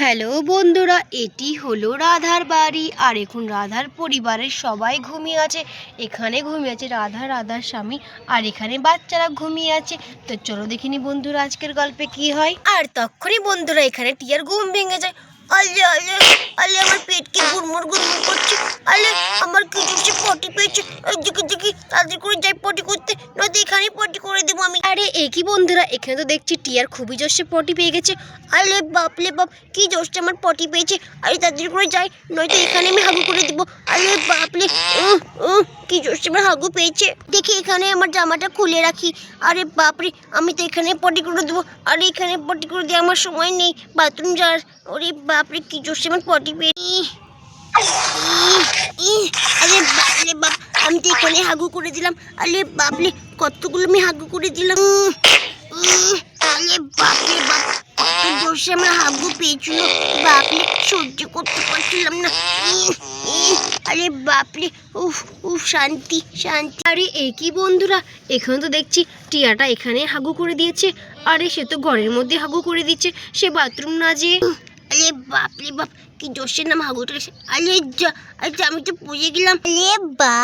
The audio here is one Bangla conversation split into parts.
হ্যালো বন্ধুরা, এটি হলো রাধার বাড়ি। আর এখন রাধার পরিবারের সবাই ঘুমিয়ে আছে। এখানে ঘুমিয়ে আছে রাধা, রাধার স্বামী, আর এখানে বাচ্চারা ঘুমিয়ে আছে। তো চলো দেখিনি বন্ধুরা, আজকের গল্পে কি হয়? আর তখনই বন্ধুরা, এখানে টিয়ার ঘুম ভেঙে যায়। আলে আলে আলে আমার পেট কি গুড়মুড় গুড়মুড় করছে। আলে আমার কি জোরসে পটি পেয়েছে। দেখি দেখি তাদের করে যাই পটি করতে। নয়তো এখানে পটি করে দেবো আমি। আরে এ কি বন্ধুরা? এখানে তো দেখছি টিয়ার খুবই জোরসে পটি পেয়ে গেছে। আলে বাপলে বাপ কি জোরসে আমার পটি পেয়েছে। আরে তাদের করে যাই নয়তো এখানে আমি হাগু করে দিব। আরে বাপলে উহ, উহ, কি জোরসে আমার হাগু পেয়েছে। দেখি এখানে আমার জামাটা খুলে রাখি। আরে বাপরে আমি তো এখানে পটি করে দেবো। আরে এখানে পটি করে দিয়ে আমার সময় নেই। বাথরুম যাওয়ার ওরে বাপরে কি জোরসে আমার পটি পেয়ে ইহ, ইহ, ইহ, আরে বাপরে বাপ আমি তো এখানে হাগু করে দিলাম আরে বাপরে কতগুলো আমি হাগু করে দিলাম আরে বাপরে বাপ জোরসে আমার হাগু পেয়েছিল। বাপরে সহ্য করতে পারছিলাম না। আরে বাপরে উফ উফ শান্তি শান্তি। আরে একই বন্ধুরা এখানে তো দেখছি টিয়াটা এখানে হাগু করে দিয়েছে। আরে সে তো ঘরের মধ্যে হাগু করে দিচ্ছে সে বাথরুম না যেয়ে। আরে বাপরে বাপ কি জোশের নাম হাগুটা আরে যা আচ্ছা আমি তো গেলাম। আরে বা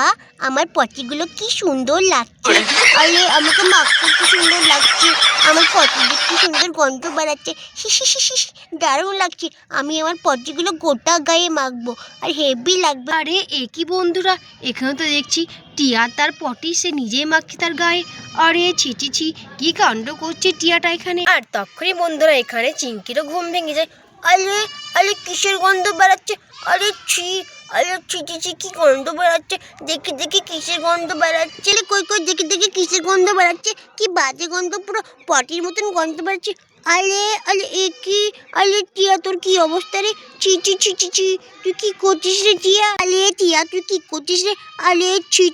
আমার পটিগুলো কি সুন্দর লাগছে। আরে আমাকে মাখতে কি সুন্দর লাগছে। আমার পটিদের কি সুন্দর গন্ধ বাড়াচ্ছে। দারুণ লাগছে। আমি আমার পটিগুলো গোটা গায়ে মাখবো আর হেভি লাগবে। আরে একই বন্ধুরা এখানে তো দেখছি টিয়া তার পটি সে নিজেই মাখছে তার গায়ে। আরে ছি ছি ছি কি কাণ্ড করছে টিয়াটা এখানে? আর তখনই বন্ধুরা এখানে চিঙ্কিরও ঘুম ভেঙে যায়। আরে আরে কিসের গন্ধ বেড়াচ্ছে? আরে ছি আরে ছি ছি ছি, কি গন্ধ বেড়াচ্ছে? দেখি দেখি কিসের গন্ধ বেড়াচ্ছে? কই কই, দেখি দেখি কিসের গন্ধ বেড়াচ্ছে? কি বাজে গন্ধ পুরো পটির মতন গন্ধ বেড়াচ্ছে। আরে আরে এ কি আরে টিয়া তোর কি অবস্থা রে ছি ছি ছি তুই কি করছিস রে টিয়া আরে টিয়া তুই কি করছিস রে আরে ছি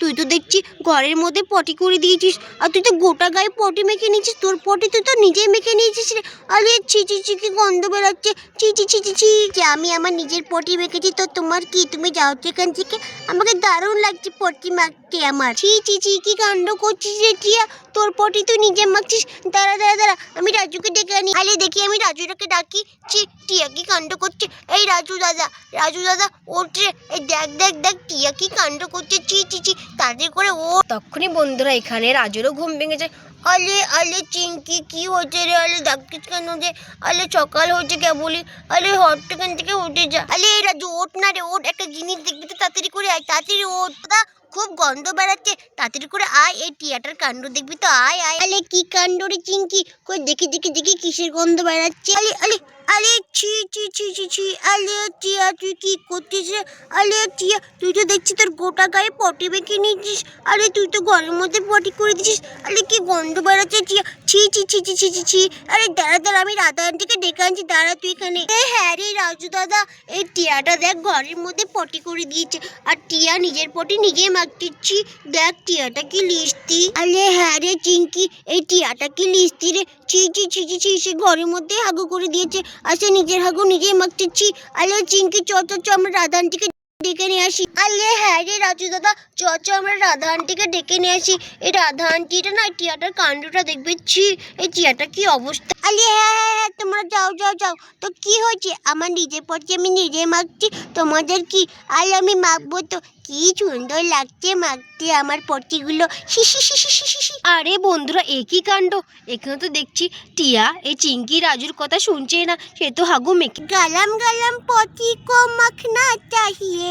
তুই তো দেখছি ঘরের মধ্যে পটি করে দিয়েছিস আর তুই তো গোটা গায়ে পটি মেখে নিয়েছিস তোর পটি তুই তো নিজেই মেখে নিয়েছিস রে আরে ছি ছি কি গন্ধ বেরোচ্ছে ছি ছি ছি যে আমি আমার নিজের পটি মেখেছি তো তোমার কি তুমি যাও তো এখান থেকে আমাকে দারুণ লাগছে পটি মাখতে আমার ছি ছি ছি কি কাণ্ড করছিস রে টিয়া তোর পটি তুই নিজে মাখছিস দাঁড়া দাঁড়া দাঁড়া। আমি রাজুকে ডেকে আনি। আরে দেখি আমি রাজুটাকে ডাকি। ছি, টিয়া কি কাণ্ড করছে? এই রাজু দাদা রাজু দাদা, ওঠ এই দেখ দেখ দেখ, টিয়া কি কাণ্ড করছে? ছি ছি ছি তাদের করে ও তখনই বন্ধুরা এখানে রাজুরও ঘুম ভেঙে যায় আলে আলে চিঙ্কি কি হচ্ছে রে? আলে, ডাকিস কেন রে আলে, সকাল হচ্ছে কেবলই। আলে, হট থেকে উঠে যা। আলে, এই রাজু, ওঠ না রে, ওঠ। একটা জিনিস দেখবি তো, তাড়াতাড়ি করে আয়। তাড়াতাড়ি ওঠ। দাদা খুব গন্ধ বেড়াচ্ছে। তাড়াতাড়ি করে আয়, এই টিয়াটার কাণ্ড দেখবি তো, আয় আয়। আলে, কি কাণ্ড রে চিঙ্কি কই দেখি দেখি দেখি, কিসের গন্ধ বেড়াচ্ছে? আলে আলে। আলে ছি ছি ছি ছি ছি আলে টিয়া তুই কি করছিস রে আলে টিয়া তুই তো দেখছি তোর গোটা গায়ে পটি বেঁকে নিয়েছিস আরে তুই তো ঘরের মধ্যে পটি করে দিছিস আরে কি গন্ধ বেড়াচ্ছে টিয়া ছি ছি ছি ছি ছি ছি ছি আরে দাঁড়া দাঁড়া আমি রাধা আন্টিকে ডেকে আনছি দাঁড়া তুই এখানে এ হ্যাঁ রে রাজু দাদা এই টিয়াটা দেখ ঘরের মধ্যে পটি করে দিয়েছে আর টিয়া নিজের পটি নিজেই মাখতেছি দেখ টিয়াটা কি লিস্তি আরে হ্যাঁ রে চিঙ্কি এই টিয়াটা কি লিস্তি রে ছি ছি ছি ছি ছি সে ঘরের মধ্যে হাগু করে দিয়েছে আর সে নিজের হাগু নিজেই মাখতেছি আরে চিঙ্কি চ চ চ আমরা রাধা আন্টিকে ডেকে নিয়ে আসি। আলে হ্যাঁ রে রাজু দাদা, চ চ, আমরা রাধা আন্টিকে ডেকে নিয়ে আসি। এই রাধা আন্টিটা না টিয়াটার কাণ্ডটা দেখবে, ছি, এই টিয়াটা কি অবস্থা। আলে হ্যাঁ হ্যাঁ হ্যাঁ তোমরা যাও যাও যাও। তো কি হয়েছে? আমার নিজের পথে আমি নিজে মাখছি, তোমাদের কি? আর আমি মাখবো তো? কি সুন্দর লাগছে মাখতে আমার পটিগুলো শিশি শিশি শিশি আরে বন্ধুরা একই কাণ্ড? এখানে তো দেখছি টিয়া, এই চিঙ্কি রাজুর কথা শুনছে না, সে তো হাগু মেখে গলম গলম পটি কো মাখনা চাহিए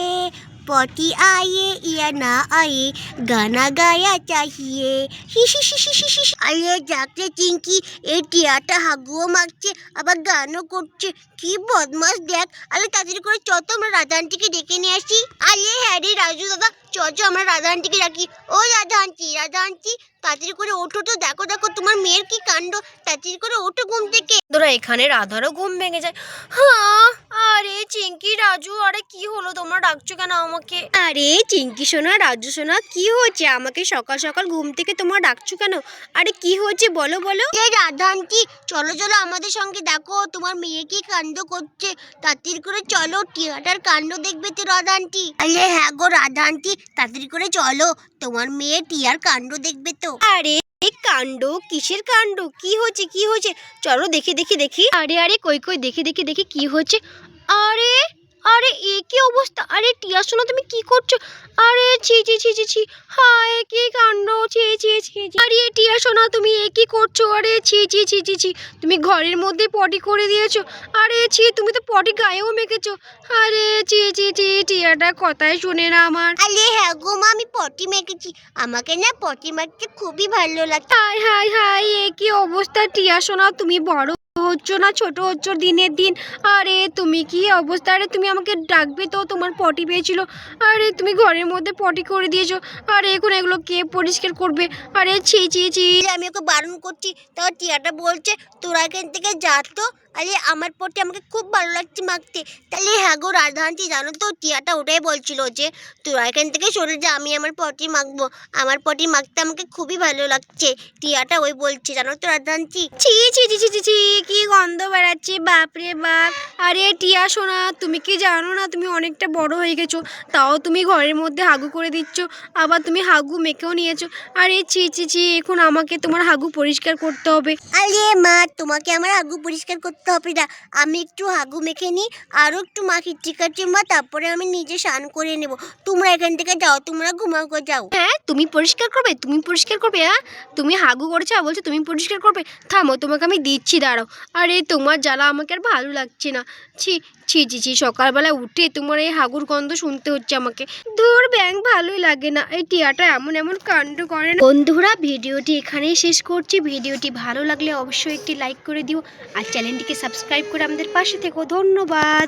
না আয়ে গানা গায়া চাহিए হিসি হিসি হিসি আরে যাকে চিঙ্কি এই টিয়াটা হাগুও মাখছে আবার গানও করছে কি বদমাস দেখ আরে তাড়াতাড়ি করে চ তো আমরা রাধা আন্টিকে ডেকে নিয়ে আসি আরে হ্যাঁ রে রাজু দাদা চ চ আমরা রাধা আন্টিকে ডাকি ও রাধা আন্টি রাধা আন্টি তাড়াতাড়ি করে ওঠো তো। দেখো দেখো তোমার মেয়ের কি কাণ্ড? তাড়াতাড়ি করে ওঠো ঘুম থেকে। তোরা এখানে রাধারও ঘুম ভেঙে যায়। হ্যাঁ আরে চিঙ্কি রাজু আরে কি হলো? তোমরা ডাকছো কেন আমাকে? আরে চিঙ্কি সোনা রাজু সোনা কি হয়েছে? আমাকে সকাল সকাল ঘুম থেকে তোমরা ডাকছো কেন? আরে কি হয়েছে বলো বলো। এই রাধা আন্টি চলো চলো আমাদের সঙ্গে দেখো তোমার মেয়ে কি কাণ্ড করছে? তাড়াতাড়ি করে চলো টিয়াটার কাণ্ড দেখবে তো রাধা আন্টি। আরে হ্যাঁ গো রাধা আন্টি তাড়াতাড়ি করে চলো। তোমার মেয়ে টিয়ার কাণ্ড দেখবে তো। আরে কাণ্ড, কিসের কাণ্ড? কি হচ্ছে কি হচ্ছে চলো দেখি দেখি দেখি। আরে আরে, কই কই, দেখি দেখি দেখি, কি হচ্ছে আরে আরে এ কি অবস্থা আরে টিয়া শোনো তুমি কি করছ আরে ছি ছি ছি ছি ছি হায় কি কাণ্ড ছি ছি ছি। আরে টিয়া শোনা তুমি এ কি করছ আরে ছি ছি ছি ছি ছি তুমি ঘরের মধ্যে পটি করে দিয়েছ আরে ছি তুমি তো পটি গায়েও মেখেছো আরে ছি ছি ছি টিয়াটা কথাই শুনে না আমার আরে হ্যাঁ গো মা আমি পটি মেখেছি আমাকে না পটি মাখতে খুবই ভালো লাগে হায় হায় হায় এ কি অবস্থা টিয়া সোনা তুমি বড় হচ্ছ না, ছোট হচ্ছ দিনের দিন। আরে, তুমি কি অবস্থা? আরে, তুমি আমাকে ডাকবে তো, তোমার পটি পেয়েছিল। আরে, তুমি ঘরের মধ্যে পটি করে দিয়েছ। আরে, এখন এগুলো কে পরিষ্কার করবে? আরে, ছি ছি ছি। আমি ওকে বারণ করছি তো টিয়াটা বলছে, তোরা এখান থেকে যা তো। আরে আমার পটি আমাকে খুব ভালো লাগছে মাখতে। তাহলে হ্যাঁ গো রাধান্তি জানো তো টিয়াটা ওটাই বলছিল যে তোরা এখান থেকে সরে যা আমি আমার পটি মাখবো। আমার পটি মাখতে আমাকে খুবই ভালো লাগছে টিয়াটা ওই বলছে জানো তো রাধান্তি ছি ছি ছি ছি ছি ছি কি গন্ধ বেড়াচ্ছে বাপরে বাপ। আরে টিয়া সোনা তুমি কি জানো না তুমি অনেকটা বড় হয়ে গেছো। তাও তুমি ঘরের মধ্যে হাগু করে দিচ্ছ আবার তুমি হাগু মেখেও নিয়েছো। আরে ছি ছি ছি এখন আমাকে তোমার হাগু পরিষ্কার করতে হবে। আরে মা তোমাকে আমার হাগু পরিষ্কার করতে হবে না আমি একটু হাগু মেখে নিই, আরও একটু মাখি আছে মা তারপরে আমি নিজে স্নান করে নেব। তোমরা এখান থেকে যাও, তোমরা ঘুমাও গো, যাও। হ্যাঁ তুমি পরিষ্কার করবে, তুমি পরিষ্কার করবে হ্যাঁ? তুমি হাগু করেছ, আর বলছো তুমি পরিষ্কার করবে। থামো, তোমাকে আমি দিচ্ছি, দাঁড়াও। আরে, তোমার জ্বালা আমাকে আর ভালো লাগছে না। ছি ছি ছি ছি সকালবেলা উঠে তোমার এই হাগুর গন্ধ শুনতে হচ্ছে আমাকে। ধর ব্যাং ভালোই লাগে না। এই টিয়াটা এমন এমন কাণ্ড করে না। বন্ধুরা, ভিডিওটি এখানেই শেষ করছি। ভিডিওটি ভালো লাগলে অবশ্যই একটি লাইক করে দিও, আর চ্যানেলটিকে সাবস্ক্রাইব করে আমাদের পাশে থেকো। ধন্যবাদ।